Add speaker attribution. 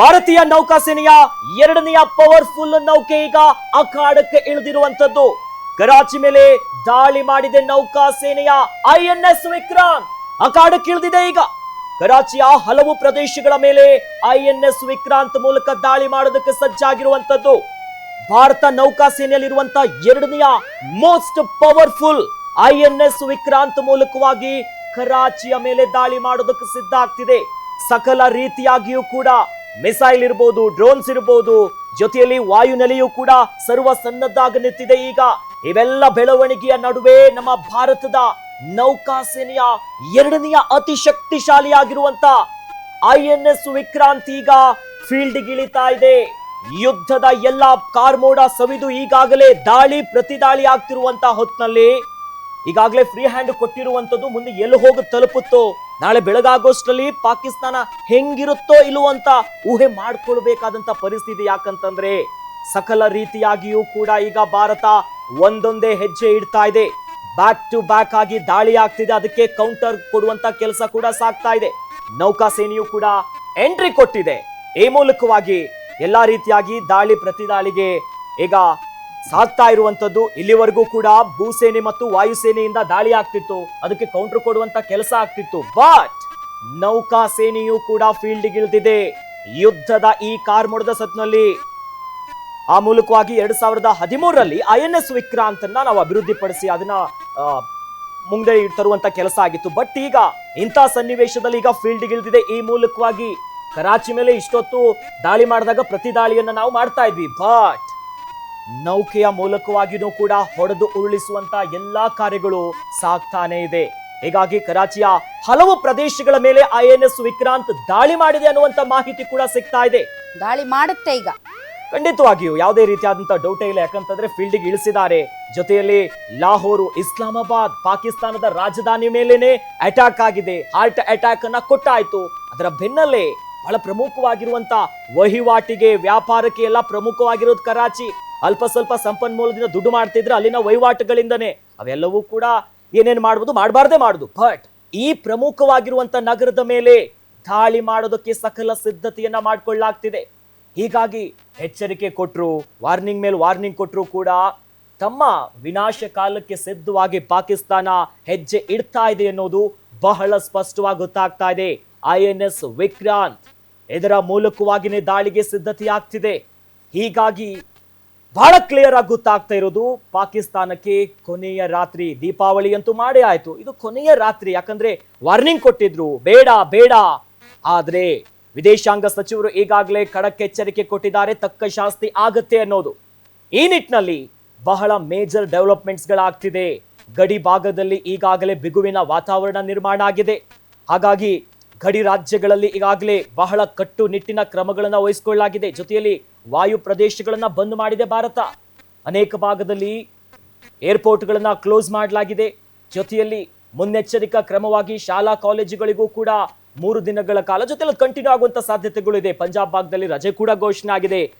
Speaker 1: ಭಾರತೀಯ ನೌಕಾಸೇನೆಯ ಎರಡನೆಯ ಪವರ್ಫುಲ್ ನೌಕೆ ಈಗ ಅಖಾಡಕ್ಕೆ ಇಳಿದಿರುವಂತದ್ದು ಕರಾಚಿ ಮೇಲೆ ದಾಳಿ ಮಾಡಿದೆ ನೌಕಾಸೇನೆಯ ಐ ಎನ್ ಎಸ್ ವಿಕ್ರಾಂತ್. ಅಖಾಡಕ್ಕೆ ಇಳಿದಿದೆ ಈಗ. ಕರಾಚಿಯ ಹಲವು ಪ್ರದೇಶಗಳ ಮೇಲೆ ಐ ಎನ್ ಎಸ್ ವಿಕ್ರಾಂತ್ ಮೂಲಕ ದಾಳಿ ಮಾಡೋದಕ್ಕೆ ಸಜ್ಜಾಗಿರುವಂತದ್ದು ಭಾರತ ನೌಕಾಸೇನೆಯಲ್ಲಿರುವಂತಹ ಎರಡನೆಯ most powerful I N S Vikrant ಮೂಲಕವಾಗಿ ಕರಾಚಿಯ ಮೇಲೆ ದಾಳಿ ಮಾಡೋದಕ್ಕೆ ಸಿದ್ಧ ಆಗ್ತಿದೆ. ಸಕಲ ರೀತಿಯಾಗಿಯೂ ಕೂಡ ಮಿಸೈಲ್ ಇರಬಹುದು ಡ್ರೋನ್ಸ್ ಇರಬಹುದು ಜೊತೆಯಲ್ಲಿ ವಾಯುನೆಲೆಯೂ ಕೂಡ ಸರ್ವ ಸನ್ನದ್ಧಾಗಿ ನಿಂತಿದೆ ಈಗ. ಇವೆಲ್ಲ ಬೆಳವಣಿಗೆಯ ನಡುವೆ ನಮ್ಮ ಭಾರತದ ನೌಕಾಸೇನೆಯ ಎರಡನೆಯ ಅತಿ ಶಕ್ತಿಶಾಲಿಯಾಗಿರುವಂತ ಐ ಎನ್ ಎಸ್ ವಿಕ್ರಾಂತ್ ಈಗ ಫೀಲ್ಡ್ ಇಳಿತಾ ಇದೆ. ಯುದ್ಧದ ಎಲ್ಲ ಕಾರ್ಮೋಡ ಸವಿದು ಈಗಾಗಲೇ ದಾಳಿ ಪ್ರತಿದಾಳಿ ಆಗ್ತಿರುವಂತಹ ಹೊತ್ನಲ್ಲಿ ಈಗಾಗಲೇ ಫ್ರೀ ಹ್ಯಾಂಡ್ ಕೊಟ್ಟಿರುವಂತದ್ದು ಮುಂದೆ ಎಲ್ಲಿ ಹೋಗಿ ತಲುಪುತ್ತೋ, ನಾಳೆ ಬೆಳಗಾಗೋಷ್ಟರಲ್ಲಿ ಪಾಕಿಸ್ತಾನ ಹೆಂಗಿರುತ್ತೋ ಇಲ್ಲೋ ಅಂತ ಊಹೆ ಮಾಡ್ಕೊಳ್ಬೇಕಾದಂತ ಪರಿಸ್ಥಿತಿ ಯಾಕಂತಂದ್ರೆ ಸಕಲ ರೀತಿಯಾಗಿಯೂ ಕೂಡ ಈಗ ಭಾರತ ಒಂದೊಂದೇ ಹೆಜ್ಜೆ ಇಡ್ತಾ ಇದೆ. ಬ್ಯಾಕ್ ಟು ಬ್ಯಾಕ್ ಆಗಿ ದಾಳಿ ಆಗ್ತಿದೆ, ಅದಕ್ಕೆ ಕೌಂಟರ್ ಕೊಡುವಂತ ಕೆಲಸ ಕೂಡ ಸಾಗ್ತಾ ಇದೆ. ನೌಕಾಸೇನೆಯು ಕೂಡ ಎಂಟ್ರಿ ಕೊಟ್ಟಿದೆ. ಈ ಮೂಲಕವಾಗಿ ಎಲ್ಲಾ ರೀತಿಯಾಗಿ ದಾಳಿ ಪ್ರತಿದಾಳಿಗೆ ಈಗ ಸಾಗ್ತಾ ಇರುವಂತದ್ದು ಇಲ್ಲಿವರೆಗೂ ಕೂಡ ಭೂಸೇನೆ ಮತ್ತು ವಾಯುಸೇನೆಯಿಂದ ದಾಳಿ ಆಗ್ತಿತ್ತು. ಅದಕ್ಕೆ ಕೌಂಟರ್ ಕೊಡುವಂತ ಕೆಲಸ ಆಗ್ತಿತ್ತು. ಬಟ್ ನೌಕಾ ಸೇನೆಯು ಕೂಡ ಫೀಲ್ಡ್ ಇಳಿದಿದೆ. ಯುದ್ಧದ ಈ ಕಾರ್ಮೋಡದ ಸತ್ನಲ್ಲಿ ಆ ಮೂಲಕವಾಗಿ ಎರಡ್ ಸಾವಿರದ ಹದಿಮೂರರಲ್ಲಿ ಐ ಎನ್ ಎಸ್ ವಿಕ್ರಾಂತ್ ನಾವು ಅಭಿವೃದ್ಧಿಪಡಿಸಿ ಅದನ್ನ ಮುಂದೆ ತರುವಂತ ಕೆಲಸ ಆಗಿತ್ತು. ಬಟ್ ಈಗ ಇಂಥ ಸನ್ನಿವೇಶದಲ್ಲಿ ಈಗ ಫೀಲ್ಡ್ ಇಳಿದಿದೆ. ಈ ಮೂಲಕವಾಗಿ ಕರಾಚಿ ಮೇಲೆ ಇಷ್ಟೊತ್ತು ದಾಳಿ ಮಾಡಿದಾಗ ಪ್ರತಿ ದಾಳಿಯನ್ನ ನಾವು ಮಾಡ್ತಾ ಇದ್ವಿ. ಬಟ್ ನೌಕೆಯ ಮೂಲಕವಾಗಿಯೂ ಕೂಡ ಹೊಡೆದು ಉರುಳಿಸುವಂತ ಎಲ್ಲಾ ಕಾರ್ಯಗಳು ಸಾಗ್ತಾನೆ ಇದೆ. ಹೀಗಾಗಿ ಕರಾಚಿಯ ಹಲವು ಪ್ರದೇಶಗಳ ಮೇಲೆ ಐ ಎನ್ ಎಸ್ ವಿಕ್ರಾಂತ್ ದಾಳಿ ಮಾಡಿದೆ ಅನ್ನುವಂತ ಮಾಹಿತಿ ಕೂಡ ಸಿಗ್ತಾ ಇದೆ.
Speaker 2: ದಾಳಿ ಮಾಡುತ್ತೆ ಈಗ.
Speaker 1: ಖಂಡಿತವಾಗಿಯೂ ಯಾವುದೇ ರೀತಿಯಾದಂತಹ ಡೌಟೇ ಇಲ್ಲ. ಯಾಕಂತಂದ್ರೆ ಫೀಲ್ಡಿಗೆ ಇಳಿಸಿದ್ದಾರೆ. ಜೊತೆಯಲ್ಲಿ ಲಾಹೋರು ಇಸ್ಲಾಮಾಬಾದ್ ಪಾಕಿಸ್ತಾನದ ರಾಜಧಾನಿ ಮೇಲೇನೆ ಅಟ್ಯಾಕ್ ಆಗಿದೆ. ಹಾರ್ಟ್ ಅಟ್ಯಾಕ್ ಅನ್ನ ಕೊಟ್ಟಾಯ್ತು. ಅದರ ಬೆನ್ನಲ್ಲೇ ಬಹಳ ಪ್ರಮುಖವಾಗಿರುವಂತ ವಹಿವಾಟಿಗೆ ವ್ಯಾಪಾರಕ್ಕೆ ಎಲ್ಲ ಪ್ರಮುಖವಾಗಿರೋದು ಕರಾಚಿ. ಅಲ್ಪ ಸ್ವಲ್ಪ ಸಂಪನ್ಮೂಲದಿಂದ ದುಡ್ಡು ಮಾಡ್ತಿದ್ರೆ ಅಲ್ಲಿನ ವಹಿವಾಟುಗಳಿಂದನೇ ಅವೆಲ್ಲವೂ ಕೂಡ ಏನೇನು ಮಾಡ್ಬೋದು? ಮಾಡಬಾರ್ದೇ ಮಾಡುದು. ಬಟ್ ಈ ಪ್ರಮುಖವಾಗಿರುವಂತ ನಗರದ ಮೇಲೆ ದಾಳಿ ಮಾಡೋದಕ್ಕೆ ಸಕಲ ಸಿದ್ಧತೆಯನ್ನ ಮಾಡಿಕೊಳ್ಳಲಾಗ್ತಿದೆ. ಹೀಗಾಗಿ ಎಚ್ಚರಿಕೆ ಕೊಟ್ಟರು ವಾರ್ನಿಂಗ್ ಮೇಲೆ ವಾರ್ನಿಂಗ್ ಕೊಟ್ಟರು ಕೂಡ ತಮ್ಮ ವಿನಾಶ ಕಾಲಕ್ಕೆ ಸಿದ್ಧವಾಗಿ ಪಾಕಿಸ್ತಾನ ಹೆಜ್ಜೆ ಇಡ್ತಾ ಇದೆ ಅನ್ನೋದು ಬಹಳ ಸ್ಪಷ್ಟವಾಗಿ ಗೊತ್ತಾಗ್ತಾ ಇದೆ. ಐ ಎನ್ ಎಸ್ ವಿಕ್ರಾಂತ್ ಇದರ ಮೂಲಕವಾಗಿನೇ ದಾಳಿಗೆ ಸಿದ್ಧತೆ ಆಗ್ತಿದೆ ಹೀಗಾಗಿ ಬಹಳ ಕ್ಲಿಯರ್ ಆಗಿ ಗೊತ್ತಾಗ್ತಾ ಇರೋದು, ಪಾಕಿಸ್ತಾನಕ್ಕೆ ಕೊನೆಯ ರಾತ್ರಿ ದೀಪಾವಳಿ ಅಂತೂ ಮಾಡೇ ಆಯ್ತು. ಇದು ಕೊನೆಯ ರಾತ್ರಿ, ಯಾಕಂದ್ರೆ ವಾರ್ನಿಂಗ್ ಕೊಟ್ಟಿದ್ರು. ಬೇಡ ಬೇಡ. ಆದ್ರೆ ವಿದೇಶಾಂಗ ಸಚಿವರು ಈಗಾಗಲೇ ಖಡಕ್ ಎಚ್ಚರಿಕೆ ಕೊಟ್ಟಿದ್ದಾರೆ, ತಕ್ಕ ಶಾಸ್ತಿ ಆಗತ್ತೆ ಅನ್ನೋದು. ಈ ನಿಟ್ಟಿನಲ್ಲಿ ಬಹಳ ಮೇಜರ್ ಡೆವಲಪ್ಮೆಂಟ್ಸ್ ಗಳಾಗ್ತಿದೆ ಗಡಿ ಭಾಗದಲ್ಲಿ ಈಗಾಗಲೇ ಬಿಗುವಿನ ವಾತಾವರಣ ನಿರ್ಮಾಣ ಆಗಿದೆ. ಹಾಗಾಗಿ ಗಡಿ ರಾಜ್ಯಗಳಲ್ಲಿ ಈಗಾಗಲೇ ಬಹಳ ಕಟ್ಟುನಿಟ್ಟಿನ ಕ್ರಮಗಳನ್ನು ವಹಿಸಿಕೊಳ್ಳಲಾಗಿದೆ. ಜೊತೆಯಲ್ಲಿ ವಾಯು ಪ್ರದೇಶಗಳನ್ನು ಬಂದ್ ಮಾಡಿದೆ ಭಾರತ. ಅನೇಕ ಭಾಗದಲ್ಲಿ ಏರ್ಪೋರ್ಟ್ಗಳನ್ನು ಕ್ಲೋಸ್ ಮಾಡಲಾಗಿದೆ. ಜೊತೆಯಲ್ಲಿ ಮುನ್ನೆಚ್ಚರಿಕಾ ಕ್ರಮವಾಗಿ ಶಾಲಾ ಕಾಲೇಜುಗಳಿಗೂ ಕೂಡ ಮೂರು ದಿನಗಳ ಕಾಲ ಜೊತೆಲಿ ಕಂಟಿನ್ಯೂ ಸಾಧ್ಯತೆಗಳು ಇದೆ. ಪಂಜಾಬ್ ಭಾಗದಲ್ಲಿ ರಜೆ ಕೂಡ ಘೋಷಣೆ ಆಗಿದೆ.